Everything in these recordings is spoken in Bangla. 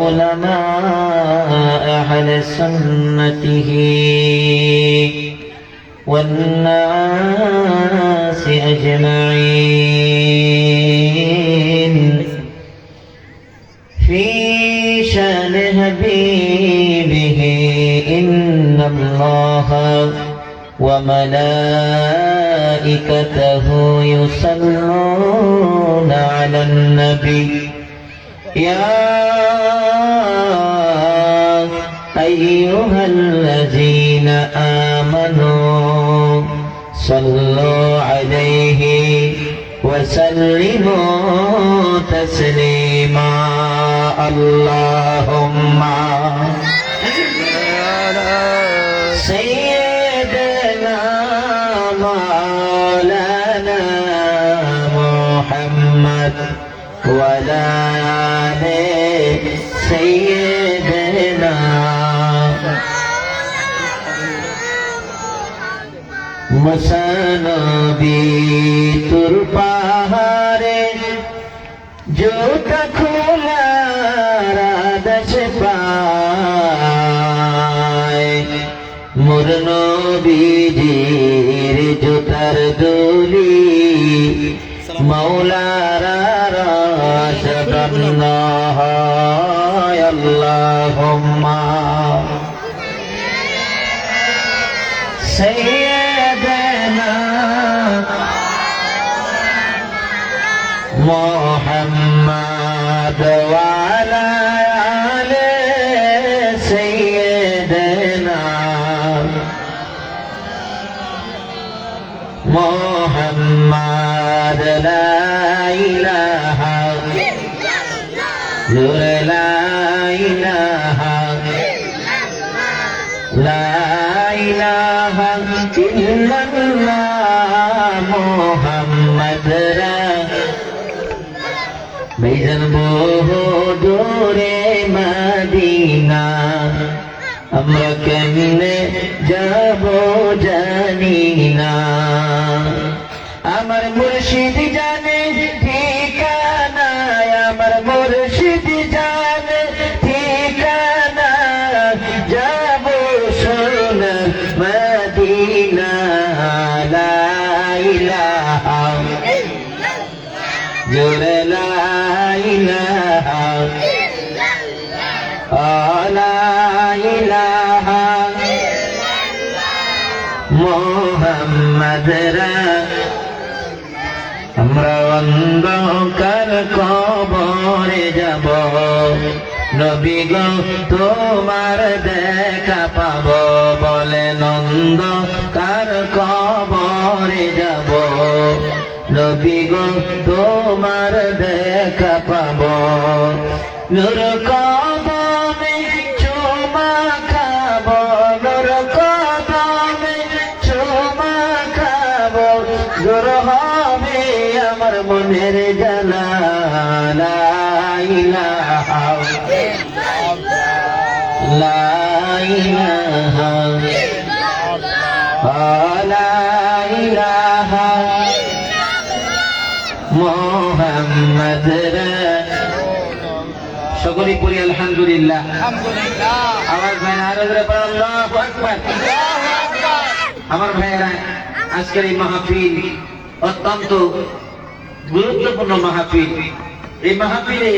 علماء أهل سنته والناس أجمعين. في شأن حبيبه إن الله وملائكته يصلون على النبي. يا أيها الذين آمنوا صلوا عليه وسلموا تسليما. اللهم سيدنا مولانا محمد ولا آل سيدنا মসানবী তোর পাহাড়ে জোটা খোলা রাধস পায় মোর নবীজির জোতার দলি মৌলারা রাশদন্ন হয় মোহাম্মদ ভাইজান বহু দূরে মদিনা। আমরা কেমনে যাব জানি না। আমার মুর্শিদ যা মোহাম্মদ আমরা অন্ধকার কবরে যাব। নবী গো, তোমার দেখা পাব। বলে নন্দ কার কবরে যাব। নবী গো, তোমার দেখা পাব। নুর মনের জানা মোহাম্মদ সকলেই পড়ি আলহামদুলিল্লাহ। আমার ভাই আমার ভাইয়েরা আজকের এই মাহফিল অত্যন্ত গুরুত্বপূর্ণ মাহফিল। এই মাহফিলে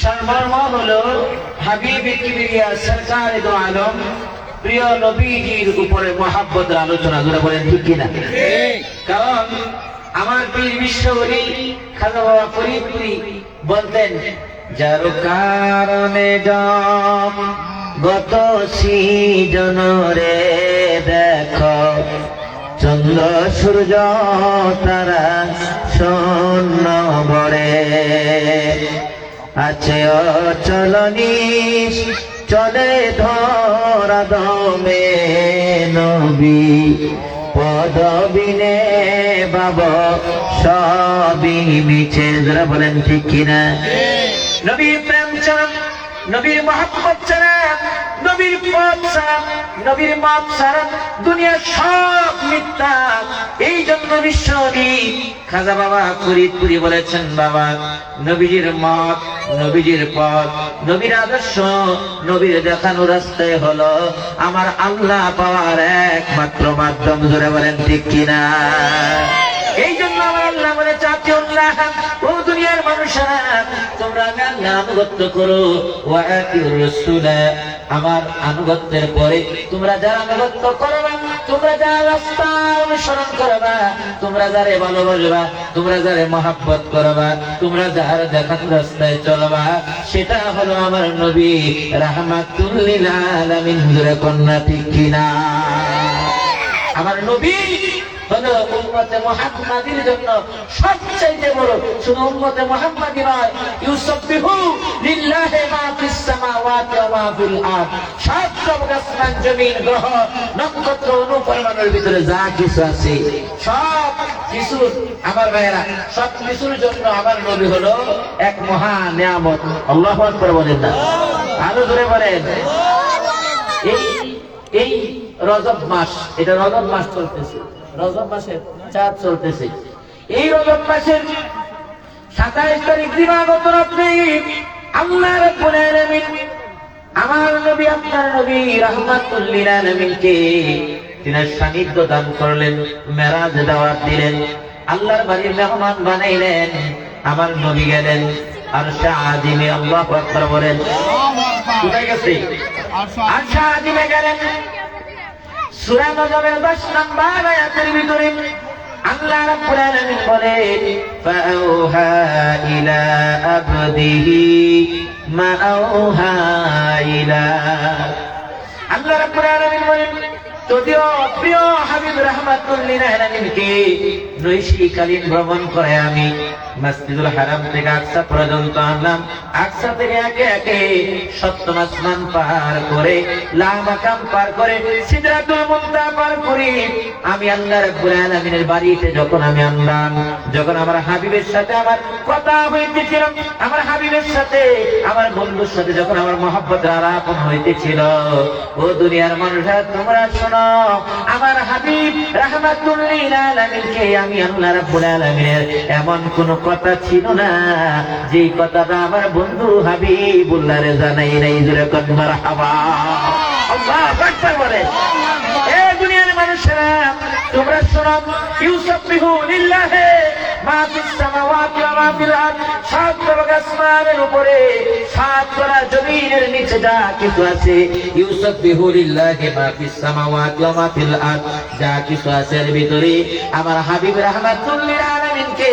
সারমর্ম হলো হাবিব কিবরিয়া সরকার আলম, প্রিয় নবীজির উপরে মহাব্বতের আলোচনা করে বলেন ঠিক কিনা? কারণ আমার পীর বিশ্বরী খাজা বাবা ফরিদপুরি বলতেন? যার কারণে জম গত সৃজন রে দেখো চন্দ্র সূর্য তারা শূন্য বড়ে আছে অচলনি চলে ধরা দমে নবী। পদবিনে বাব সবই মিছে। যারা বলেন ঠিক কিনা? নবী প্রেম নবীর মহাব্বত ছাড়া, নবীর পথ ছাড়া, নবীর মত ছাড়া দুনিয়ার সব মিথ্যা। এই জন্য বিশ্বনবী খাজা বাবা ফরিদপুরি বলেছেন, বাবা, নবীজির মত, নবীজির পথ, নবীর আদর্শ, নবীর দেখানো রাস্তায় হলো আমার আল্লাহ পাওয়ার একমাত্র মাধ্যম। ধরে বলেন ঠিক কিনা? আমার আনুগত্যের পরে তোমরা যারা আনুগত্য করবা তোমরা যারা রাস্তা অনুসরণ করবা তোমরা যারে ভালোবাসবা, তোমরা যারে মহাব্বত করবা তোমরা যার দেখানো রাস্তায় চলবা সেটা হলো আমার নবী রাহমাতুল্লিল আলামিন। কন্যা ঠিক কিনা? আমার নবী হলো উম্মতে মুহাম্মাদির জন্য বড়, শুধু উম্মতে নয় লিল্লাহি মা ফিস সামাওয়াতি ওয়া মা ফিল সব আসমান জমিন, গ্রহ, নক্ষত্র ভিতরে যা কিছু আছে, সব কিছু আমার ভাইয়েরা, সব কিছুর জন্য আমার নবী হলো এক মহা নিয়ামত। আল্লাহু আকবার বলেন না। আরও ধরে বলেন। এই এই রজব মাস, এটা রজব মাস চলতেছে। রজব মাসের চাঁদ চলতেছে। এই রজব মাসের সাতাইশ তারিখ দিবাগত রাত্রে আল্লাহ রাব্বুল আলামিন আমার নবী আপনার নবী রাহমাতুল লিল আলামিনকে তিনি সান্নিধ্য দান করলেন মেরাজ দাওয়াত দিলেন আল্লাহর বাড়ির মেহমান বানাইলেন আমার নবী গেলেন আর শাহ আদিমে আল্লাহু আকবার বলেন। কোথায় গেছে? দিবে গেলেন। সূরা নজমের 10 নাম্বার আয়াতের ভিতরে আল্লাহ রাব্বুল আলামিন বলেন ফাআউহা ইলা আবদিহি, মা আউহা ইলা আল্লাহ রাব্বুল আলামিন বলেন, যদিও প্রিয় হাবিব রহমাতুল্লিল আলামিনকে নৈশিকালীন ভ্রমণ করে আমি মসজিদুল হারাম থেকে আকসা পর্যন্ত আনলাম। আকসা থেকে একে একে সপ্তম আসমান পার করে লামাকাম পার করে, সিদরাতুল মুনতাহা পার করে। আমি আল্লাহ রাব্বুল আলামিনের বাড়িতে যখন আমি আনলাম, যখন আমার হাবিবের সাথে আমার কথা হইতেছিল, আমার হাবিবের সাথে, আমার বন্ধুর সাথে যখন আমার মহব্বতের আলাপন হইতেছিল, ও দুনিয়ার মানুষরা, তোমরা শোনো, আমার হাবিব রাহমাতুল্লিল আলামিনকে আমি আল্লাহ রাব্বুল আলামিনের এমন কোন কথা ছিল না। যে কথাটা আমার বন্ধু হাবিবুল্লাহরে জানাই নাই জোরে বলে। এ দুনিয়ার মানুষেরা, তোমরা শোনো ইউসাব্বিহু লিল্লাহি আমার হাবিব রাহমাতুল্লিল আলামিনকে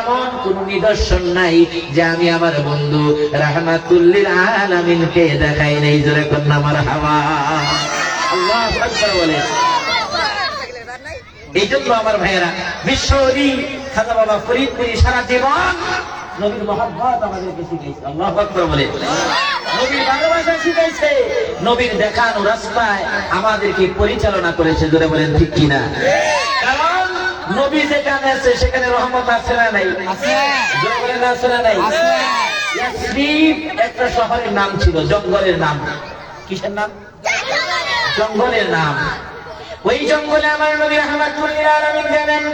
এমন কোন নিদর্শন নাই যে আমি আমার বন্ধু রাহমাতুল্লিল আলামিনকে দেখাই নাই। জোরে কন্যা, আমার হাওয়া। আল্লাহ বলে। এই জন্য আমার ভাইয়েরা বিশ্বরী খাজা বাবা ফরিদপুরি সারা জীবন নবীর মহব্বত আমাদেরকে শিখাইছে। আল্লাহ আকবার বলে। নবীর ভালোবাসা শিখাইছে। নবীর দেখানো রাস্তায় আমাদেরকে পরিচালনা করেছে। জোরে বলেন, ঠিক কিনা? নবী যেখানে আছে সেখানে রহমত আছে না নাই? বলেন আছে না নাই? একটা শহরের নাম ছিল জঙ্গলের নাম। কিসের নাম? জঙ্গলের নাম। ওই জঙ্গলে আমার নবী রহমাতুল্লিল আলামিন গেলেন।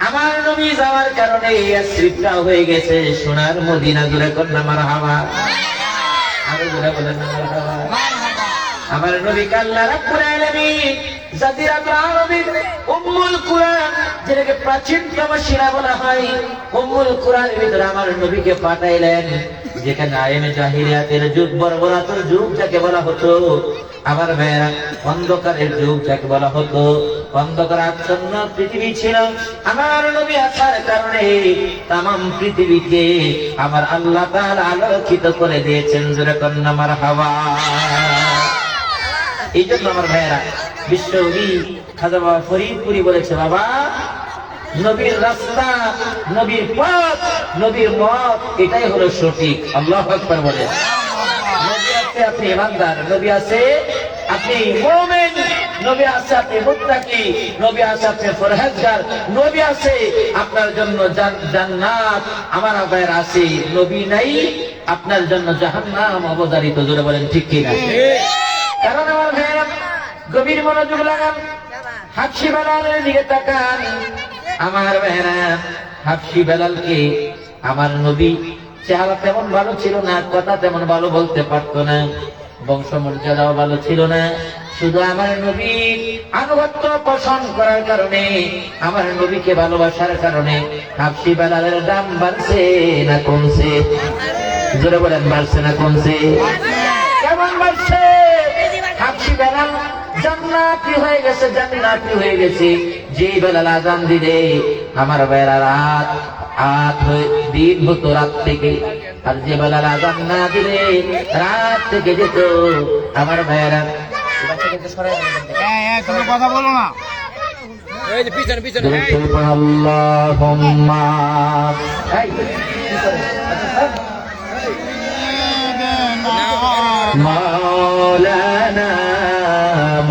আমার নবী যাওয়ার কারণে এই ইয়াসরিবটা হয়ে গেছে সোনার মদিনা। জুড়ে কন্যা মারহাবা। আরও জুড়ে বলেন মারহাবা। আমার নবী কাল্লা বলা হয় ভিতরে আমার নবীকে পাঠাইলেন। যেখানে যুগ বলা হতো। আমার অন্ধকারের যুগ যাকে বলা হতো। অন্ধকার আচ্ছন্ন পৃথিবী ছিল। আমার নবী আসার কারণে তাম পৃথিবীকে আমার আল্লাহ আলোকিত করে দিয়েছেন। কন্যা আমার হাওয়া এই জন্য আমার ভাইয়েরা বিশ্বকবি খাজা বাবা ফরিদপুরি বলেছে, বাবা, নবীর রাস্তা, নবীর পথ, নবীর মত, এটাই হলো সঠিক। আল্লাহ আকবার বলে। নবী আছে আপনি ইমানদার, নবী আছে আপনি মুমিন, নবী আছে আপনি মুত্তাকি, নবী আছে আপনি ফরহেজগার, নবী আছে আপনার জন্য জান- জান্নাত। আমার আবার আছে নবী নাই, আপনার জন্য জাহান্নাম অবতারিত জোরে বলেন ঠিক আমার ভাইয়েরা গভীর মনোযোগ লাগান। হাফসি বেলালের দিকে তাকান। আমার ভাইয়েরা হাফসি বেলালকে আমার নবী চেহারা তেমন ভালো ছিল না, কথা তেমন ভালো বলতে পারতো না বংশ মর্যাদাও ভালো ছিল না। শুধু আমার নবী আনুগত্য পোষণ করার কারণে, আমার নবীকে ভালোবাসার কারণে হাফসি বেলালের দাম বাড়ছে না কমছে। জোরে বলেন, বাড়ছে না কমছে কেমন বাড়ছে হাফসি বেলাল জান্নাতি হয়ে গেছে জান্নাতি হয়ে গেছে যে বেলা আজান দিলে আমার বেলা রাত রাত হয়ে দিন হতো রাত থেকে আর যে বেলা আজান না দিলে রাত থেকে যেত আমার ভাইয়েরা তুমি কথা বলো না পিছনে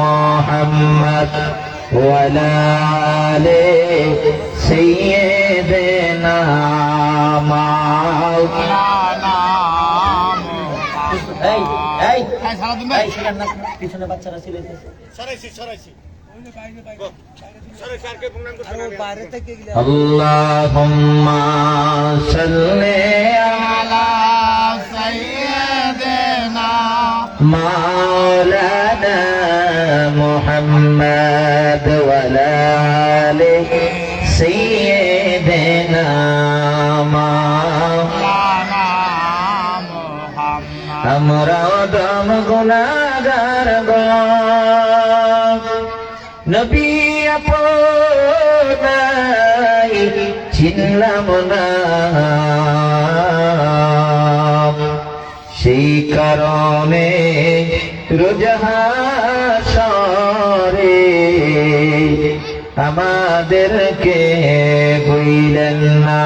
محمد وعلى آل سيدنا مولانا এই এই হ্যাঁ সারাদিন এই সেখানে না, পিছনে বাচ্চারা ছিল সরাইছি সরাইছি اللهم صل على سيدنا مولانا দম গুণাগার নবী আপনাই চিনলাম না। সেই কারণে রোজাহাসরে আমাদেরকে বইলেন না।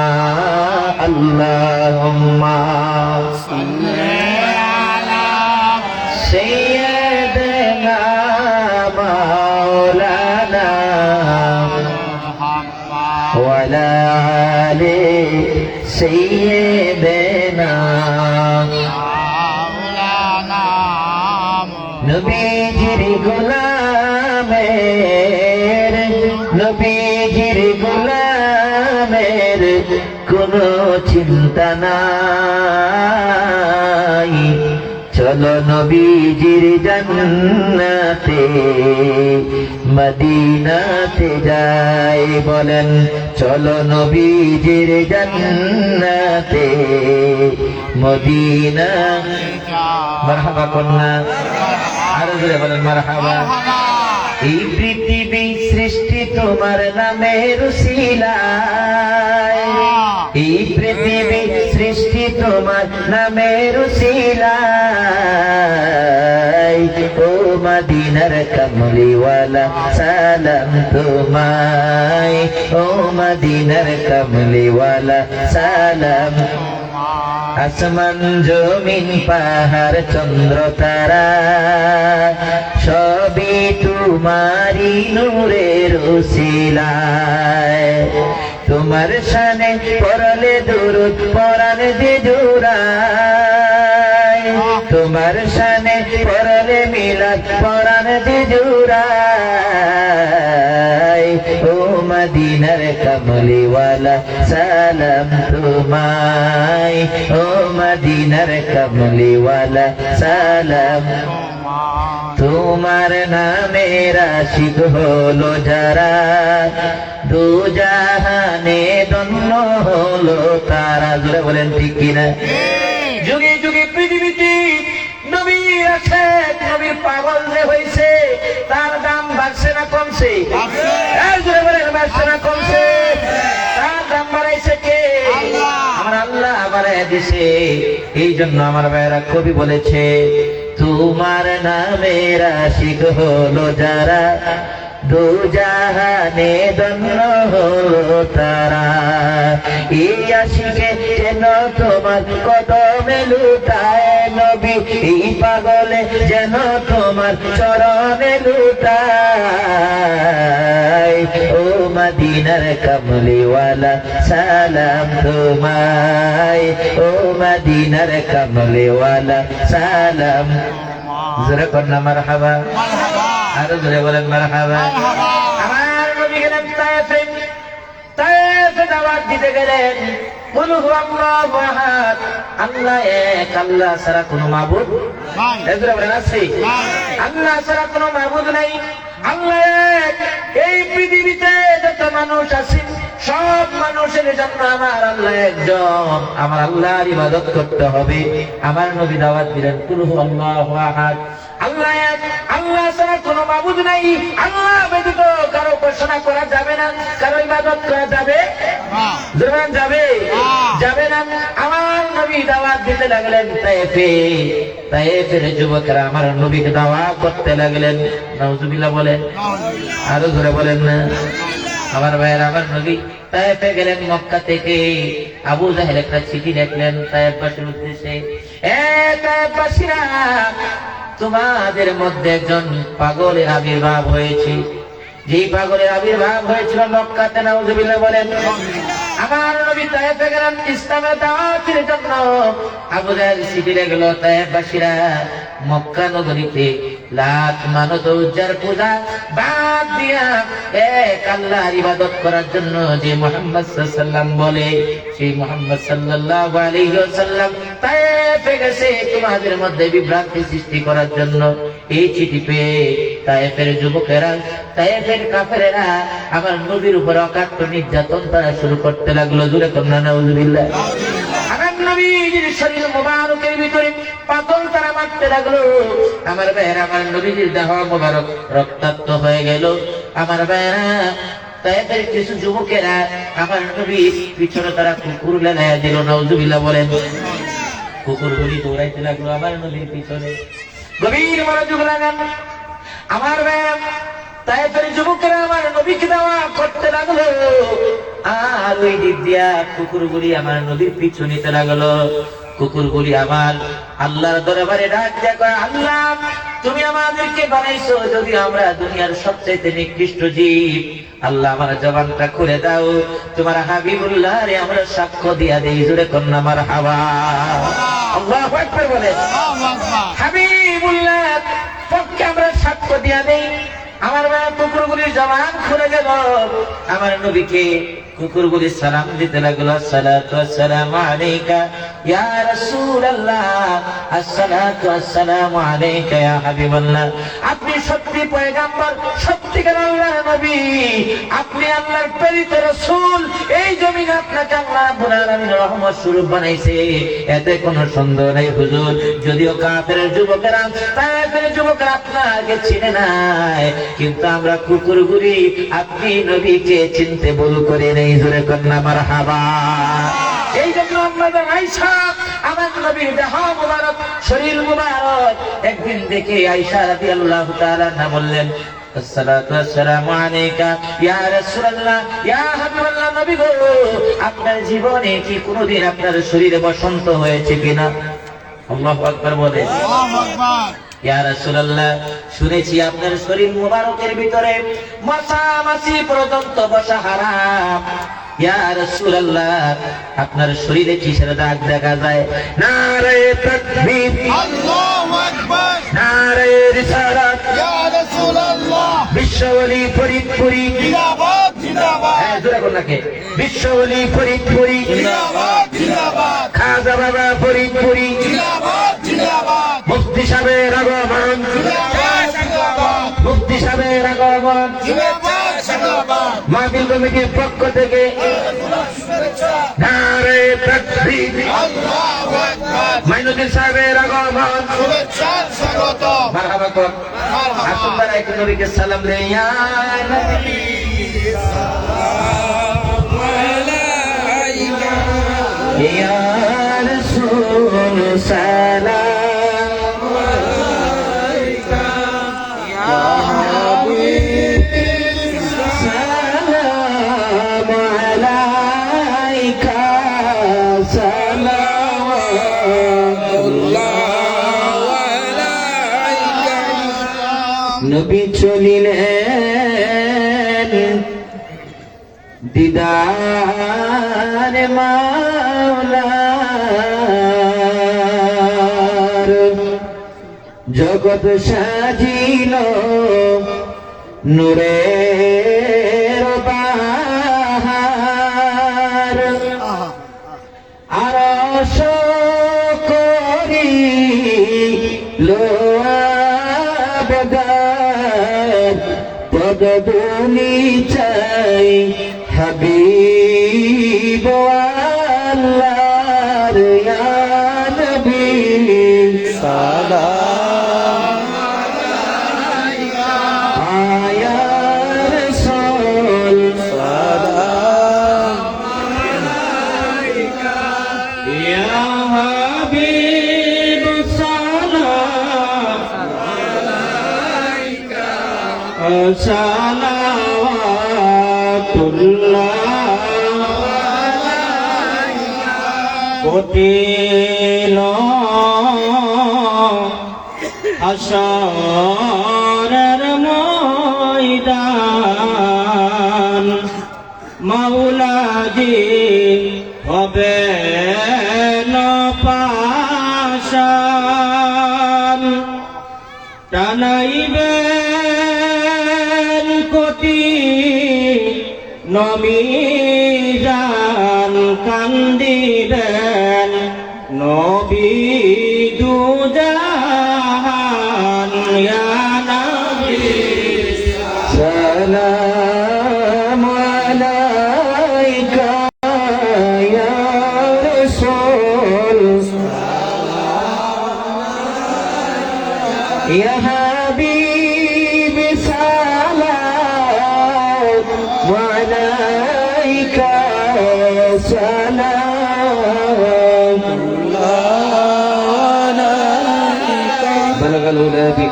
আল্লাহ سيدنا নবীজির গোলামের নবীজির গোলামের কোনো চিন্তা নাই চলো নবীজির জান্নাতে, মদিনাতে যাই বলেন, চলো নবীজির জান্নাতে, মদিনা। মারহাবা কন্যা। আরও জোরে বলেন, মারহাবা। এই পৃথিবী সৃষ্টি তোমার নামের শিলায় এই পৃথিবী সৃষ্টি তোমার নামের শিলায় কমলিওয়ালা সালাম তোমায়, ও মদিনার কমলিওয়ালা সালাম। আসমান, জমিন, পাহাড়, চন্দ্র, তারা, সবই তোমারি নূরের শিলায় তোমার সানে পড়লে দুরুদ পরাণ যে জোড়ায় তোমার সানে পড়লে মিলাদ জোড়ায় ও মদিনার কমলিওয়ালা সালাম তোমায়। ও মদিনার কমলিওয়ালা সালাম তোমার নামে রাশিক হলো যারা। দু জাহানে দন্য হলো তারা। জোরে বলেন ঠিক কিনা? যুগে যুগে পৃথিবীতে নবী আছে নবীর পাগল যে হয়েছে। তার দাম বাড়ছে না কমছে? বাড়ছে। না কমছে? তার দাম বাড়াইছে কে? আমার আল্লাহ বাড়াই দিছে। এই জন্য আমার ভাইয়েরা কবি বলেছে তোমার নামে রাশিক হলো যারা দু জাহানে দন্য হলো তারা। এই আশিকে যেন তোমার কদমে লুটায় নবী এই পাগলে যেন তোমার চরণে লুটায় ও মদিনা মদিনার কামলিওয়ালা, সালাম তোমায়। ও মদিনার কামলিওয়ালা, সালাম। জোরে কন্যা মারহাবা। আরও জোরে বলেন, মারহাবা। আমার নবী গেলেন, তায়েফে। তায়েফে দাওয়াত দিতে গেলেন। আহাদ আল্লাহ এক আল্লাহ ছাড়া কোনো মাবুদ ভাই এজরা বলেন আছে? আল্লাহ ছাড়া কোনো মাবুদ নাই। আল্লাহ এক এই পৃথিবীতে যত মানুষ আছে সব মানুষের জন্য আমার আল্লাহ একজন। আমার আল্লাহর ইবাদত করতে হবে। আমার নবী দাওয়াত দিলেন কুলহু আল্লাহু আহাদ। আল্লাহ এক আল্লাহ ছাড়া মাবুদ নাই। আল্লাহ ব্যতীত কারও উপাসনা করা যাবে না কারও ইবাদত করা যাবে হ্যাঁ। জোরবান যাবে হ্যাঁ। যাবে না। আমার নবী দাওয়াত দিতে লাগলেন তাইফে তাইফের যুবকরা আমার নবীকে দাওয়াত করতে লাগলেন। নাউজুবিল্লাহ বলেন আরও ধরে বলেন না। আমার ভাইয়ের আমার নবী তাইফে গেলেন মক্কা থেকে। আবু জাহেল একটা চিঠি লিখলেন তাইফবাসীর উদ্দেশ্যে এ তাইফবাসীরা তোমাদের মধ্যে একজন পাগলের আবির্ভাব হয়েছে। যেই পাগলের আবির্ভাব হয়েছিল মক্কাতে, নাউজুবিল্লাহ বলেন, আমার নবী তায়েফে গেলেন ইসলামের দাওয়াতের জন্য। আবু জাহেল চিঠি গেল তায়েফবাসীরা মক্কা নগরীতে লাত মানত পূজা বাদ দিয়া এক আল্লাহর ইবাদত করার জন্য যে সাল্লাম বলে, সেই সাল্লাল্লাহু আলাইহি ওয়াসাল্লাম তায়েফে গেছে তোমাদের মধ্যে বিভ্রান্তি সৃষ্টি করার জন্য। এই চিঠি পেয়ে তায়েফের যুবকেরা, তায়েফের কাফেরেরা আমার নবীর উপর অকাট্য নির্যাতন তারা শুরু করতে লাগল। জুড়ে কন্যা, নাউজুবিল্লাহ। নবীর শরীর মোবারকের ভিতরে পাতল তারা মারতে লাগল। আমার ভাইয়েরা, আমার নবীর দেহ মোবারক রক্তাক্ত হয়ে গেল। আমার ভাইয়েরা তাদের কিছু যুবকেরা, আমার নবীর পিছনে তারা কুকুর লাগাইয়া দিল, নাউজুবিল্লাহ বলেন। কুকুর গুলি দৌড়াইতে লাগল আমার নদীর পিছনে। গভীর মনোযোগ লাগান। আমার ব্যায়াম তাই ফের যুবকেরা আমার নবীকে দেওয়া করতে লাগল। আর ওই দিক দিয়া কুকুরগুলি আমার নদীর পিছু নিতে লাগল। কুকুরগুলি আমার আল্লাহর দরবারে ডাক দেয়া কয়, আল্লাহ তুমি আমাদেরকে বানাইছো যদি আমরা দুনিয়ার সবচাইতে নিকৃষ্ট জীব। আল্লাহ আমার জবানটা খুলে দাও। তোমার হাবিবুল্লাহ রে আমরা সাক্ষ্য দিয়া দেই জুড়ে কন্যা আমার হাওয়া। আল্লাহ বলে। হাবিবুল্লাহ পক্ষে আমরা সাক্ষ্য দিয়া দেই। আমার বাবা গুলির জবান খুলে গেল। আমার নবীকে কুকুরগুলি সালাম দিতে লাগল, সালাতু আসসালামু আলাইকা ইয়া রাসূলুল্লাহ, আসসালাতু আসসালামু আলাইকা ইয়া হাবিবাল্লাহ। আপনি সত্যি পয়গাম্বর, সত্যিকার আল্লাহর নবী, আপনি আল্লাহর প্রেরিত রাসূল, এই জমিনে আপনাকে আল্লাহ রাব্বুল আলামিন রহমত স্বরূপ বানাইছে। এতে কোনো সন্দেহ নেই হুজুর, যদিও কাফের যুবকেরা তাদের যুবকেরা আপনাকে চিনে নাই, কিন্তু আমরা কুকুরগুলি আপনি নবীকে চিনতে ভুল করে নেই। জোরে কন্যা আমার হাবা এই জন্য আমাদের আইসা আমার নবীর দেহ মুবারক, শরীর মুবারক। একদিন দেখে আইসা রাদিয়াল্লাহু তাআলা না বললেন আপনার জীবনে কি কোনোদিন আপনার শরীরে বসন্ত হয়েছে কিনা? আল্লাহু বলে শুনেছি আপনার শরীর মুবারকের ভিতরে মশা মাছি পর্যন্ত বসা হারাম। আপনার শরীরে কিসের দাগ দেখা যায়? নারে তাকবীর। নারে রিসালাত। বিশ্ববলি ফরিদপুরি। হ্যাঁ জোরে কোন নাকি? বিশ্ববলি ফরিদপুরি। খাজা বাবা ফরিদপুরি। মুফতি সাহেবের আগমন মুফতি সাহেবের আগমন মাহফিল কমিটির পক্ষ থেকে সালাম ইয়া চলিলেন দিদার মাওলার জগৎ সাজিল নূরের সালাওয়াতুল্লাহ কঠিন কান্দিবেন নবী দুজাহান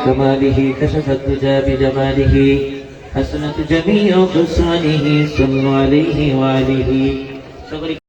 الهدى بكماله كشف الدجى بجماله حسنت جميع خصاله صلوا عليه وآله